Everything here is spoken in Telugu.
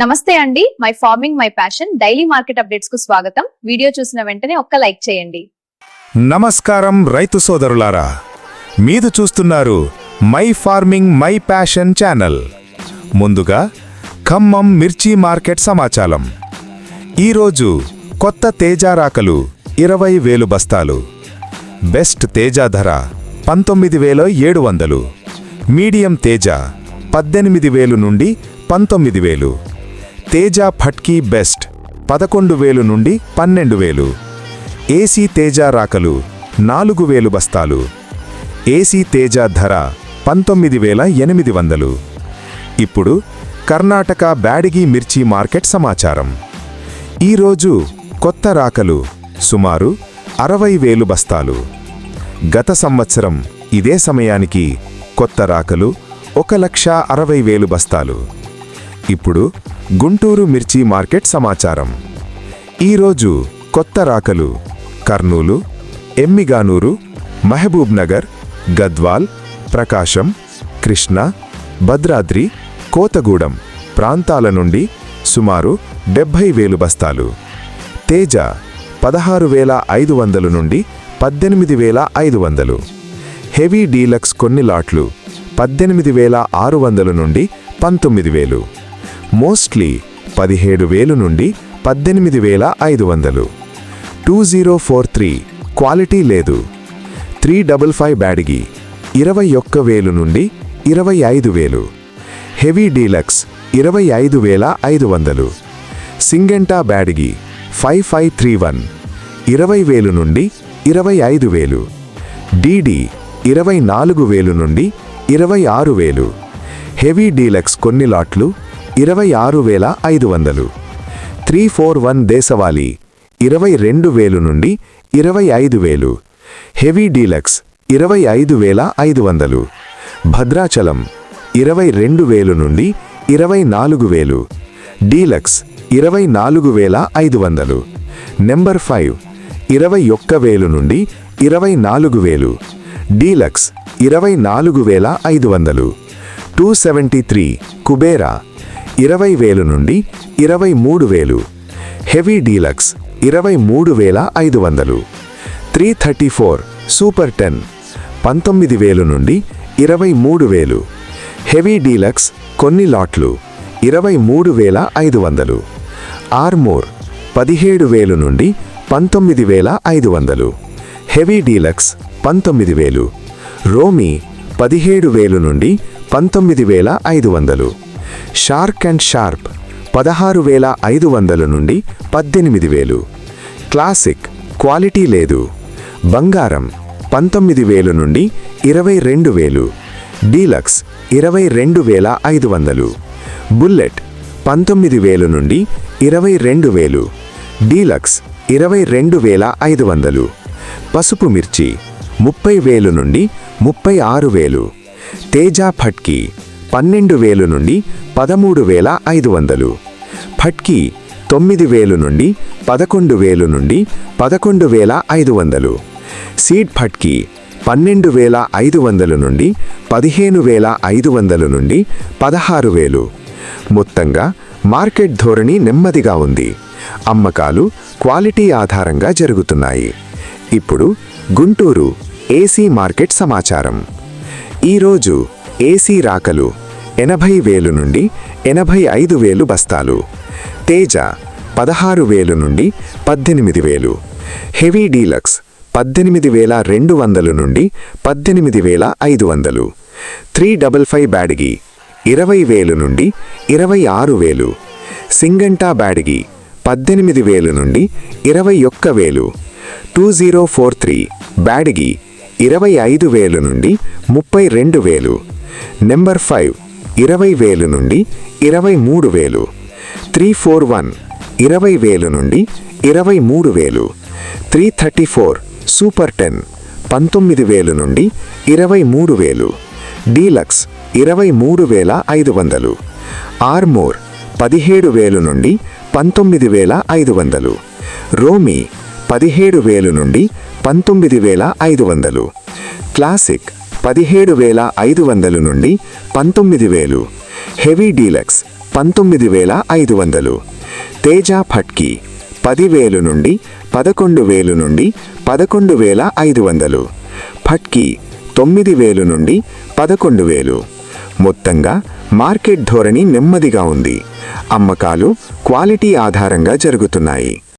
నమస్తే అండి. My farming my passion daily market అప్డేట్స్కు స్వాగతం. వీడియో చూసిన వెంటనే ఒక్క లైక్ చేయండి. నమస్కారం రైతు సోదరులారా. మీరు చూస్తున్నారు my farming my passion channel. ముందుగా ఖమ్మం మిర్చి మార్కెట్ సమాచారం. ఈరోజు కొత్త తేజారాకలు ఇరవై వేలు బస్తాలు. బెస్ట్ తేజా ధర పంతొమ్మిది వేల ఏడు వందలు. మీడియం తేజ పద్దెనిమిది వేలు నుండి పంతొమ్మిది వేలు. తేజ ఫట్కీ బెస్ట్. పదకొండు వేలు నుండి పన్నెండు వేలు. ఏసీ తేజ రాకలు నాలుగు వేలు బస్తాలు. ఏసీ తేజ ధర పంతొమ్మిది వేల ఎనిమిది వందలు. ఇప్పుడు కర్ణాటక బ్యాడిగి మిర్చి మార్కెట్ సమాచారం. ఈరోజు కొత్త రాకలు సుమారు అరవై వేలు బస్తాలు. గత సంవత్సరం ఇదే సమయానికి కొత్త రాకలు ఒక లక్ష అరవై వేలు బస్తాలు. ఇప్పుడు గుంటూరు మిర్చి మార్కెట్ సమాచారం. ఈరోజు కొత్త రాకలు కర్నూలు ఎమ్మిగానూరు మహబూబ్ నగర్ గద్వాల్ ప్రకాశం కృష్ణ భద్రాద్రి కోతగూడెం ప్రాంతాల నుండి సుమారు డెబ్భై వేలు బస్తాలు. తేజ పదహారు వేల ఐదు వందలు నుండి పద్దెనిమిది వేల ఐదు వందలు. హెవీ డీలక్స్ కొన్ని లాట్లు పద్దెనిమిది వేల ఆరు వందలు నుండి పంతొమ్మిది వేలు. మోస్ట్లీ పదిహేడు వేలు నుండి పద్దెనిమిది వేల ఐదు వందలు. Two zero four three quality లేదు. త్రీ డబల్ ఫైవ్ బ్యాడిగి ఇరవై ఒక్క వేలు నుండి ఇరవై ఐదు వేలు. హెవీ డీలక్స్ ఇరవై ఐదు వేల ఐదు వందలు. Syngenta Byadgi five five three one ఇరవై వేలు నుండి ఇరవై ఐదు వేలు. డీడీ ఇరవై నాలుగు వేలు నుండి ఇరవై ఆరు వేలు. హెవీ డీలక్స్ కొన్ని లాట్లు ఇరవై ఆరు వేల ఐదు వందలు. త్రీ ఫోర్ వన్ దేశవాళీ ఇరవై రెండు వేలు నుండి ఇరవై ఐదు వేలు. హెవీ డీలక్స్ ఇరవై ఐదు వేల ఐదు వందలు. భద్రాచలం ఇరవై రెండు వేలు నుండి ఇరవై నాలుగు వేలు. డీలక్స్ ఇరవై నాలుగు వేల ఐదు వందలు. నెంబర్ ఫైవ్ ఇరవై ఒక్క వేలు నుండి ఇరవై నాలుగు వేలు. డీలక్స్ ఇరవై నాలుగు వేల ఐదు వందలు. టూ సెవెంటీ త్రీ కుబేరా ఇరవై వేలు నుండి ఇరవై మూడు వేలు. హెవీ డీలక్స్ ఇరవై మూడు వేల ఐదు వందలు. Three thirty four super ten పంతొమ్మిది వేలు నుండి ఇరవై మూడు వేలు. హెవీ డీలక్స్ కొన్ని లాట్లు ఇరవై మూడు వేల ఐదు వందలు. ఆర్మోర్ పదిహేడు వేలు నుండి పంతొమ్మిది వేల ఐదు వందలు. హెవీ డీలక్స్ పంతొమ్మిది వేలు. రోమీ పదిహేడు వేలు నుండి పంతొమ్మిది వేల ఐదు వందలు. షార్క్ అండ్ షార్ప్ పదహారు వేల ఐదు వందల నుండి పద్దెనిమిది వేలు. క్లాసిక్ క్వాలిటీ లేదు. బంగారం పంతొమ్మిది వేలు నుండి ఇరవై రెండు వేలు. డీలక్స్ ఇరవై రెండు వేల ఐదు వందలు. బుల్లెట్ పంతొమ్మిది వేలు నుండి ఇరవై రెండు వేలు. డీలక్స్ ఇరవై రెండు వేల ఐదు వందలు. పసుపు మిర్చి ముప్పై వేలు నుండి ముప్పై ఆరు వేలు. తేజా ఫట్కీ పన్నెండు వేలు నుండి పదమూడు వేల ఐదు వందలు. ఫట్కీ తొమ్మిది వేలు నుండి పదకొండు వేలు నుండి పదకొండు వేల ఐదు వందలు. సీడ్ ఫట్కి పన్నెండు వేల ఐదు వందల నుండి పదిహేను వేల ఐదు వందల నుండి పదహారు వేలు. మొత్తంగా మార్కెట్ ధోరణి నెమ్మదిగా ఉంది. అమ్మకాలు క్వాలిటీ ఆధారంగా జరుగుతున్నాయి. ఇప్పుడు గుంటూరు ఏసీ మార్కెట్ సమాచారం. ఈరోజు ఏసీ రాకలు ఎనభై వేలు నుండి ఎనభై ఐదు వేలు బస్తాలు. తేజ పదహారు వేలు నుండి పద్దెనిమిది వేలు. హెవీ డీలక్స్ పద్దెనిమిది వేల రెండు వందలు నుండి పద్దెనిమిది వేల ఐదు వందలు. త్రీ డబల్ ఫైవ్ బ్యాడిగి ఇరవై వేలు నుండి ఇరవై ఆరు వేలు. సింగంటా బ్యాడిగి పద్దెనిమిది వేలు నుండి ఇరవై ఒక్క వేలు. Two zero four three Byadgi ఇరవై ఐదు వేలు నుండి ముప్పై రెండు వేలు. నెంబర్ ఫైవ్ ఇరవై వేలు నుండి ఇరవై మూడు వేలు. త్రీ ఫోర్ వన్ ఇరవై వేలు నుండి ఇరవై మూడు వేలు. Three thirty four super ten పంతొమ్మిది వేలు నుండి ఇరవై మూడు వేలు. డీలక్స్ ఇరవై మూడు వేల ఐదు వందలు. ఆర్మోర్ పదిహేడు వేలు నుండి పంతొమ్మిది వేల ఐదు వందలు. రోమీ పదిహేడు వేలు నుండి పంతొమ్మిది వేల ఐదు వందలు. క్లాసిక్ పదిహేడు వేల ఐదు వందలు నుండి పంతొమ్మిది వేలు. హెవీ డీలక్స్ పంతొమ్మిది వేల ఐదు వందలు. తేజ ఫట్కి పదివేలు నుండి పదకొండు వేలు నుండి పదకొండు వేల ఐదు వందలు. ఫట్కి తొమ్మిది వేలు నుండి పదకొండు వేలు. మొత్తంగా మార్కెట్ ధోరణి నెమ్మదిగా ఉంది. అమ్మకాలు క్వాలిటీ ఆధారంగా జరుగుతున్నాయి.